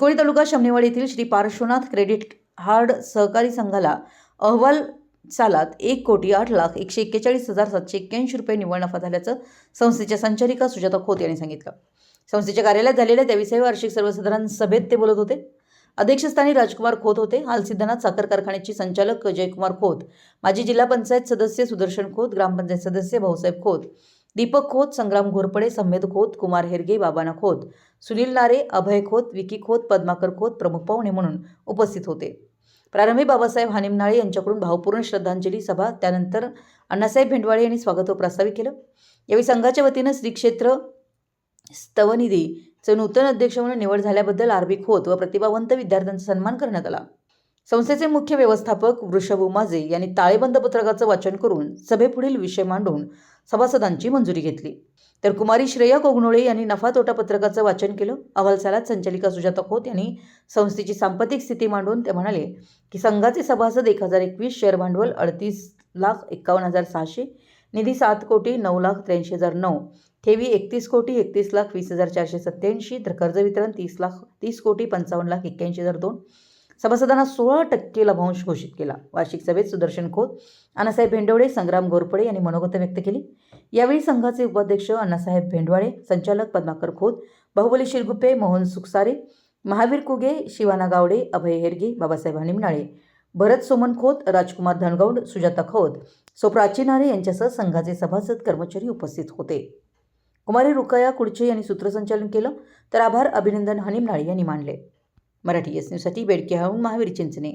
चिकोली तालुका शमनेवाडी येथील Shri Parshvanath credit hard सहकारी संघाला अहवाल सालात एक कोटी आठ लाख एकशे एक्केचाळीस हजार सातशे एक्क्याऐंशी रुपये निव्वळ नफा झाल्याचं संस्थेच्या संचालिका सुजाता खोत यांनी सांगितलं. संस्थेच्या कार्यालयात झालेल्या तेविसाव्या वार्षिक सर्वसाधारण सभेत ते बोलत होते. अध्यक्षस्थानी राजकुमार खोत होते. हालसिद्धनाथ साखर कारखान्याचे संचालक जयकुमार खोत माजी जिल्हा पंचायत सदस्य सुदर्शन खोत ग्रामपंचायत सदस्य भाऊसाहेब खोत दीपक खोत संग्राम घोरपडे संमेद खोत कुमार हेरगे बाबाना खोत सुनील नारे अभय खोत विकी खोत पद्माकर खोत प्रमुख पाहुणे म्हणून उपस्थित होते. प्रारंभी बाबासाहेब हानिमनाळे यांच्याकडून भावपूर्ण श्रद्धांजली सभा त्यानंतर अण्णासाहेब भेंडवाळे यांनी स्वागत व प्रस्तावित केलं. यावेळी संघाच्या वतीनं श्री क्षेत्र स्तवनिधीचं नूतन अध्यक्ष म्हणून निवड झाल्याबद्दल आरबी खोत व प्रतिभावंत विद्यार्थ्यांचा सन्मान करण्यात आला. संस्थेचे मुख्य व्यवस्थापक वृषभ उमाजे यांनी ताळेबंद पत्रकाचं वाचन करून सभेपुढील विषय मांडून सभासदांची मंजुरी घेतली. तर कुमारी श्रेया कोगनोळे यांनी नफा तोटा पत्रकाचं वाचन केलं. अहवालसालात संचालिका सुजाता खोत यांनी संस्थेची सांपत्तिक स्थिती मांडून ते म्हणाले की संघाचे सभासद एक हजार एकवीस शेअर भांडवल अडतीस लाख एक्कावन्न हजार सहाशे निधी सात कोटी नऊ लाख त्र्याऐंशी हजार नऊ ठेवी एकतीस कोटी एकतीस लाख वीस हजार चारशे सत्त्याऐंशी तर कर्ज वितरण तीस लाख तीस कोटी पंचावन्न लाख एक्क्याऐंशी हजार दोन सभासदांना सोळा टक्के लाभांश घोषित केला. वार्षिक सभेत सुदर्शन खोत अण्णासाहेब भेंडवडे संग्राम घोरपडे यांनी मनोगत व्यक्त केली. यावेळी संघाचे उपाध्यक्ष अण्णासाहेब भेंडवाळे संचालक पद्माकर खोत बाहुबली शिरगुप्पे मोहन सुखसारे महावीर कुगे शिवाना गावडे अभय हेरगे बाबासाहेब हनिमनाळे भरत सोमन खोत राजकुमार धनगौड सुजाता खोत सो प्राचीनारे यांच्यासह संघाचे सभासद कर्मचारी उपस्थित होते. कुमारी रुकया कुडचे यांनी सूत्रसंचालन केलं. तर आभार अभिनंदन हनिमनाळे यांनी मानले. मराठी एस न्यूजसाठी बेडके हाऊन महावीर चिंचणे.